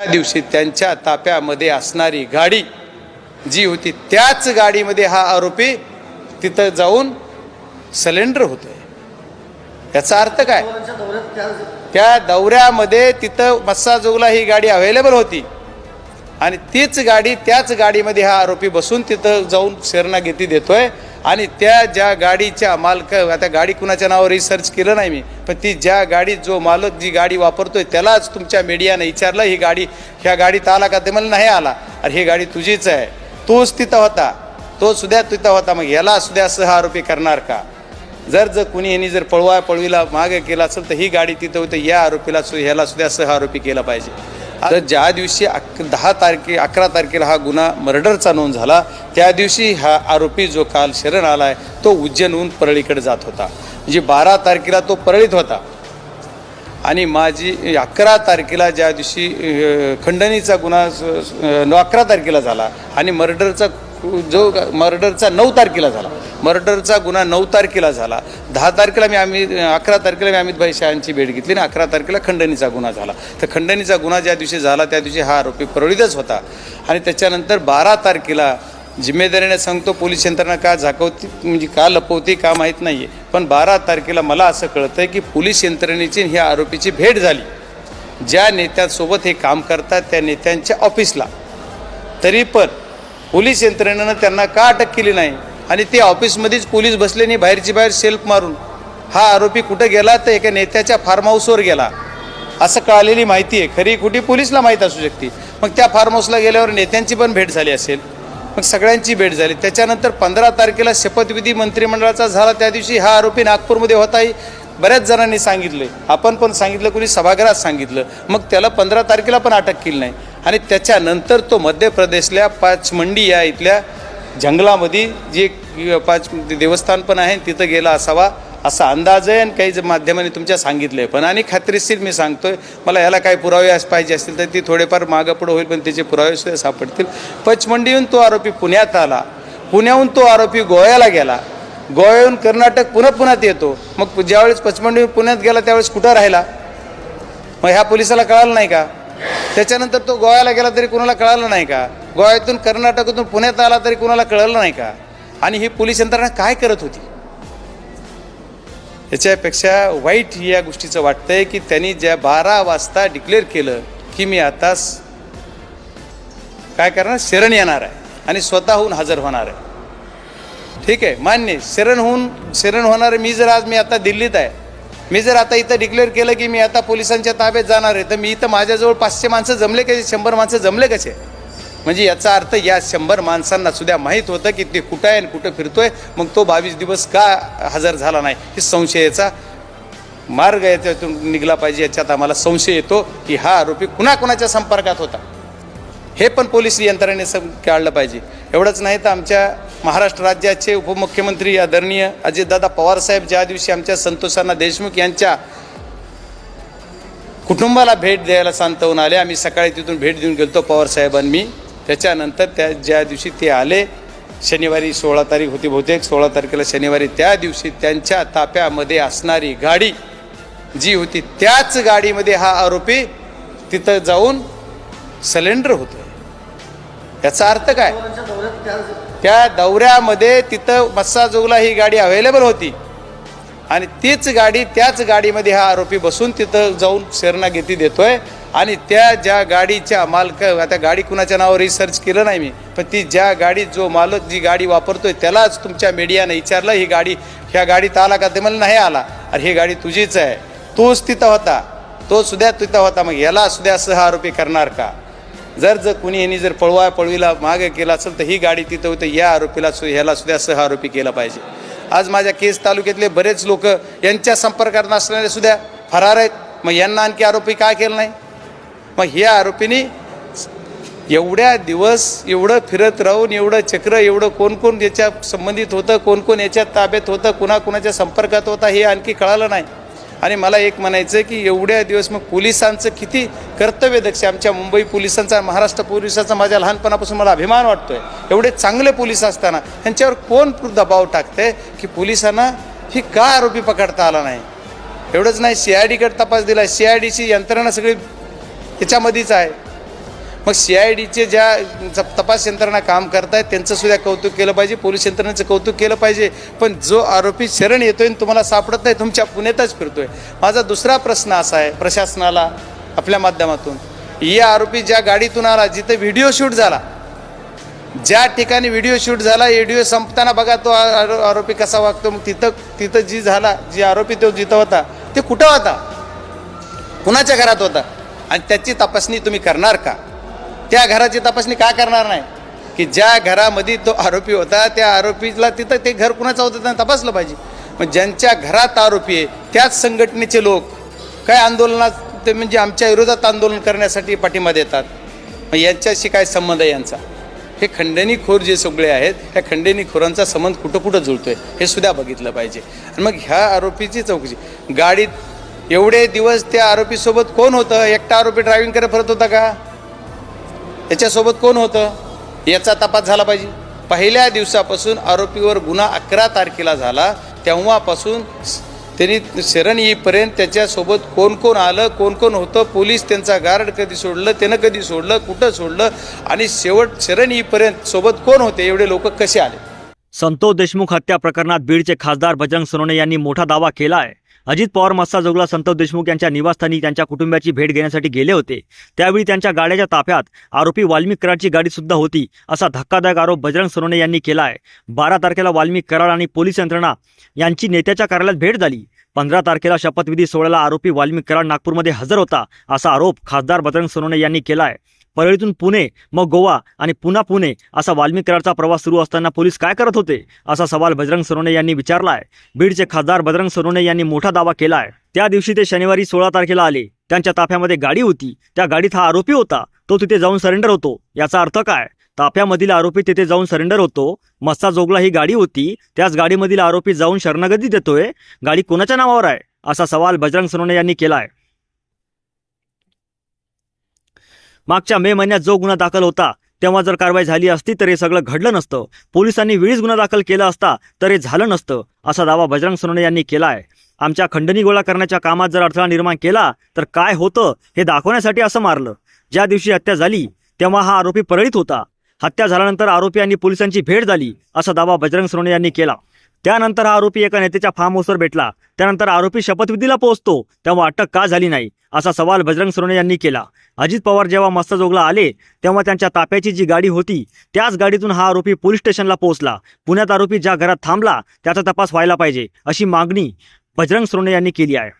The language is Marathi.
त्या दिवशी त्यांच्या ताप्यामध्ये असणारी गाडी जी होती त्याच गाडीमध्ये हा आरोपी तिथं जाऊन सिलेंडर होतोय. याचा अर्थ काय? त्या दौऱ्यामध्ये तिथं मस्साजोगला ही गाडी अवेलेबल होती. आणि तीच गाडी त्याच गाडीमध्ये हा आरोपी बसून तिथं जाऊन शरणागती देतोय. आणि त्या ज्या गाडीच्या मालक आता गाडी कुणाच्या नावावर रिसर्च केलं नाही मी पण ती ज्या गाडीत जो मालक जी गाडी वापरतोय त्यालाच तुमच्या मीडियाने विचारलं ही गाडी ह्या गाडीत आला का? ते मला नाही आला. अरे ही गाडी तुझीच आहे. तोच तिथं होता. तो सुद्धा तिथं होता. मग याला सुद्धा सह आरोपी करणार का? जर जर कुणी यांनी जर पळवा पळवीला मागे केला असेल तर ही गाडी तिथं होतं या आरोपीला सु- ह्याला सुद्धा सह आरोपी केला पाहिजे. तर ज्या दिवशी अक दहा तारखे अकरा तारखेला हा गुन्हा मर्डरचा नोंद झाला त्या दिवशी हा आरोपी जो काल शरण आला आहे तो उज्जैनहून परळीकडे जात होता. म्हणजे बारा तारखेला तो परळीत होता. आणि माझी अकरा तारखेला ज्या दिवशी खंडणीचा गुन्हा स- अकरा तारखेला झाला आणि मर्डरचा जो मर्डरचा नऊ तारखेला झाला. मर्डरचा गुन्हा नऊ तारखेला झाला. दहा तारखेला मी आम्ही अकरा तारखेला मी अमित भाई शहांची भेट घेतली आणि अकरा तारखेला खंडणीचा गुन्हा झाला. तर खंडणीचा गुन्हा ज्या दिवशी झाला त्या दिवशी हा आरोपी परळीतच होता. आणि त्याच्यानंतर बारा तारखेला जिम्मेदारीने सांगतो पोलीस यंत्रणा का झाकवती म्हणजे का लपवती का माहीत नाही आहे पण बारा तारखेला मला असं कळतं आहे की पोलीस यंत्रणेची ह्या आरोपीची भेट झाली. ज्या नेत्यांसोबत हे काम करतात त्या नेत्यांच्या ऑफिसला. तरी पण पोलीस यंत्रणेनं त्यांना का अटक केली नाही? आणि ते ऑफिसमध्येच पोलीस बसले नाही बाहेरची बाहेर सेल्फ मारून. हा आरोपी कुठं गेला? तर एका नेत्याच्या फार्म हाऊसवर गेला. असं कळालेली माहिती आहे. खरी कुठे पोलीसला माहीत असू शकते. मग त्या फार्म हाऊसला गेल्यावर नेत्यांची पण भेट झाली असेल. मग सगळ्यांची भेट झाली. त्याच्यानंतर पंधरा तारखेला शपथविधी मंत्रिमंडळाचा झाला. त्या दिवशी हा आरोपी नागपूरमध्ये होताही. बऱ्याच जणांनी सांगितलं आपण पण सांगितलं कोणी सभागृहात सांगितलं. मग त्याला पंधरा तारखेला पण अटक केली नाही. आणि त्याच्यानंतर तो मध्य प्रदेशल्या पाचमंडी या इथल्या जंगलामध्ये जे पाच देवस्थान पण आहे तिथं गेला असावा असा अंदाज आहे आणि काही माध्यमांनी तुमच्या सांगितलं आहे पण. आणि खात्रीशीर मी सांगतोय मला याला काही पुरावे पाहिजे असतील तर ती थोडेफार मागं पुढं होईल पण त्याचे पुरावे सापडतील. पचमंडीहून तो आरोपी पुण्यात आला. पुण्याहून तो आरोपी गोव्याला गेला. गोव्याहून कर्नाटक पुन्हा पुण्यात येतो. मग ज्यावेळेस पचमंडी पुण्यात गेला त्यावेळेस कुठं राहिला? मग ह्या पोलिसाला कळालं नाही का? त्याच्यानंतर तो गोव्याला गेला तरी कुणाला कळालं नाही का? गोव्यातून कर्नाटकातून पुण्यात आला तरी कुणाला कळलं नाही का? आणि ही पोलीस यंत्रणा काय करत होती? याच्यापेक्षा वाईट या गोष्टीचं वाटतंय की त्यांनी ज्या बारा वाजता डिक्लेअर केलं की मी आताच काय करणार? शरण येणार आहे आणि स्वतःहून हजर होणार आहे. ठीक आहे मान्य शरण होऊन शरण होणार आहे. मी जर आज मी आता दिल्लीत आहे. मी जर आता इथं डिक्लेअर केलं की मी आता पोलिसांच्या ताब्यात जाणार आहे तर मी इथं माझ्याजवळ पाचशे माणसं जमले कसे? शंभर माणसं जमले कसे? म्हणजे याचा अर्थ या शंभर माणसांना सुद्धा माहीत होतं की ते कुठं आहे आणि कुठं फिरतोय. मग तो बावीस दिवस का हजर झाला नाही? हे संशयाचा मार्ग याच्यातून निघला पाहिजे. याच्यात आम्हाला संशय येतो की हा आरोपी कुणाकुणाच्या संपर्कात होता? हे पण पोलीस यंत्रणेने सम काढलं पाहिजे. एवढंच नाही तर आमच्या महाराष्ट्र राज्याचे उपमुख्यमंत्री आदरणीय अजितदादा पवारसाहेब ज्या दिवशी आमच्या संतोषांना देशमुख यांच्या कुटुंबाला भेट द्यायला सांतवून आले आम्ही सकाळी तिथून भेट देऊन गेलो पवारसाहेबांनी मी. त्याच्यानंतर त्या ज्या दिवशी ते आले शनिवारी सोळा तारीख होती बहुतेक सोळा तारखेला शनिवारी त्या दिवशी त्यांच्या ताप्यामध्ये असणारी गाडी जी होती त्याच गाडीमध्ये हा आरोपी तिथं जाऊन सिलेंडर होतं. याचा अर्थ काय? त्या दौऱ्यामध्ये तिथं मस्साजोगला ही गाडी अवेलेबल होती. आणि तीच गाडी त्याच गाडीमध्ये हा आरोपी बसून तिथं जाऊन शरणागती देतोय. आणि त्या ज्या गाडीच्या मालक आता गाडी कुणाच्या नावावर रिसर्च केलं नाही मी पण ती ज्या गाडीत जो मालक जी गाडी वापरतोय त्यालाच तुमच्या मीडियाने विचारलं ही गाडी ह्या गाडीत आला का? ते मला नाही आला. अरे ही गाडी तुझीच आहे. तोच तिथं होता. तो सुद्धा तिथं होता. मग याला सुद्धा सह आरोपी करणार का? जर जर कुणी यांनी जर पळवा पळवीला मागे केला असेल तर ही गाडी तिथं होतं या आरोपीला सु ह्याला सुद्धा सह आरोपी केला पाहिजे. आज माझ्या केस तालुक्यातले बरेच लोक यांच्या संपर्कात नसणारे सुद्धा फरार आहेत. मग यांना आणखी आरोपी काय केलं नाही? मग ह्या आरोपींनी एवढ्या दिवस एवढं फिरत राहून एवढं चक्र एवढं कोण कोण याच्या संबंधित होतं कोण कोण याच्या ताब्यात होतं कुणाकुणाच्या संपर्कात होता हे आणखी कळालं नाही. आणि मला एक म्हणायचं की एवढ्या दिवस मग पोलिसांचं किती कर्तव्यदक्ष आमच्या मुंबई पोलिसांचा महाराष्ट्र पोलिसांचा माझ्या लहानपणापासून मला अभिमान वाटतोय. एवढे चांगले पोलीस असताना त्यांच्यावर कोण दबाव टाकते की पोलिसांना ही का आरोपी पकडता आला नाही? एवढंच नाही सी आय डीकडे तपास दिला सी आय डीची यंत्रणा सगळी याच्यामध्येच आहे. मग सी आय डीचे ज्या तपास यंत्रणा काम करत आहेत त्यांचंसुद्धा कौतुक केलं पाहिजे पोलीस यंत्रणेचं कौतुक केलं पाहिजे. पण जो आरोपी शरण येतोय आणि तुम्हाला सापडत नाही तुमच्या पुण्यातच फिरतोय. माझा दुसरा प्रश्न असा आहे प्रशासनाला आपल्या माध्यमातून. या आरोपी ज्या गाडीतून आला जिथे व्हिडिओ शूट झाला ज्या ठिकाणी व्हिडिओ शूट झाला व्हिडिओ संपताना बघा तो आरो- आरोपी कसा वागतो. मग तिथं तिथं जी झाला जी आरोपी तो जिथं होता ते कुठं होता? कुणाच्या घरात होता? आणि त्याची तपासणी तुम्ही करणार का? त्या घराची तपासणी का करणार नाही? की ज्या घरामध्ये तो आरोपी होता त्या आरोपीला तिथं ते घर कुणाचं होतं त्यांना तपासलं पाहिजे. मग ज्यांच्या घरात आरोपी आहे त्याच संघटनेचे लोक काय आंदोलनात ते म्हणजे आमच्या विरोधात आंदोलन करण्यासाठी पाठिंबा देतात? मग यांच्याशी काय संबंध आहे यांचा? हे खंडणीखोर जे सगळे आहेत ह्या खंडणीखोरांचा संबंध कुठं कुठं जुळतोय हे सुद्धा बघितलं पाहिजे. आणि मग ह्या आरोपीची चौकशी. गाडीत एवढे दिवस त्या आरोपीसोबत कोण होतं? एकटा आरोपी ड्रायव्हिंग करत फरत होता का? याच्यासोबत कोण होतं? याचा तपास झाला पाहिजे. पहिल्या दिवसापासून आरोपीवर गुन्हा अकरा तारखेला झाला. तेव्हापासून त्यांनी शरण येईपर्यंत त्याच्यासोबत कोण कोण आलं कोण कोण होतं? पोलीस त्यांचा गार्ड कधी सोडलं त्यानं कधी सोडलं कुठं सोडलं? आणि शेवट शरण येईपर्यंत सोबत कोण होते? एवढे लोक कसे आले? संतोष देशमुख हत्या प्रकरणात बीडचे खासदार बजरंग सोनवणे यांनी मोठा दावा केला आहे अजित पवार मस्साजोगला संतोष देशमुख यांच्या निवासस्थानी त्यांच्या कुटुंबाची भेट घेण्यासाठी गेले होते. त्यावेळी त्यांच्या गाड्याच्या ताफ्यात आरोपी वाल्मिक कराडची गाडी सुद्धा होती असा धक्कादायक आरोप बजरंग सोनवणे यांनी केला आहे. बारा तारखेला वाल्मिक कराड आणि पोलीस यंत्रणा यांची नेत्याच्या कार्यालयात भेट झाली. पंधरा तारखेला शपथविधी सोहळ्याला आरोपी वाल्मिक कराड नागपूरमध्ये हजर होता असा आरोप खासदार बजरंग सोनवणे यांनी केला आहे. परळीतून पुणे मग गोवा आणि पुन्हा पुणे असा वाल्मिक कराडचा प्रवास सुरू असताना पोलीस काय करत होते असा सवाल बजरंग सोनवणे यांनी विचारला आहे बीडचे खासदार बजरंग सोनवणे यांनी मोठा दावा केला आहे त्या दिवशी ते शनिवारी सोळा तारखेला आले. त्यांच्या ताफ्यामध्ये गाडी होती. त्या गाडीत हा आरोपी होता. तो तिथे जाऊन सरेंडर होतो. याचा अर्थ काय? ताफ्यामधील आरोपी तिथे जाऊन सरेंडर होतो. मस्ता जोगला ही गाडी होती. त्याच गाडीमधील आरोपी जाऊन शरणागती देतोय. गाडी कोणाच्या नावावर आहे? असा सवाल बजरंग सोनवणे यांनी केला आहे मागच्या मे महिन्यात जो गुन्हा दाखल होता तेव्हा जर कारवाई झाली असती तर हे सगळं घडलं नसतं. पोलिसांनी वेळीच गुन्हा दाखल केला असता तर हे झालं नसतं असा दावा बजरंग सोनवणे यांनी केला आहे. आमच्या खंडणी गोळा करण्याच्या कामात जर अडथळा निर्माण केला तर काय होतं हे दाखवण्यासाठी असं मारलं. ज्या दिवशी हत्या झाली तेव्हा हा आरोपी परळीत होता. हत्या झाल्यानंतर आरोपी आणि पोलिसांची भेट झाली असा दावा बजरंग सोनवणे यांनी केला. त्यानंतर हा आरोपी एका नेत्याच्या फार्म हाऊसवर भेटला. त्यानंतर आरोपी शपथविधीला पोहोचतो. तेव्हा अटक का झाली नाही? असा सवाल बजरंग सोनवणे यांनी केला. अजित पवार जेव्हा मस्तजोगला आले तेव्हा त्यांच्या ताप्याची जी गाडी होती त्याच गाडीतून हा आरोपी पोलीस स्टेशनला पोहोचला. पुण्यात आरोपी ज्या घरात थांबला त्याचा तपास व्हायला पाहिजे अशी मागणी बजरंग सोनवणे यांनी केली आहे.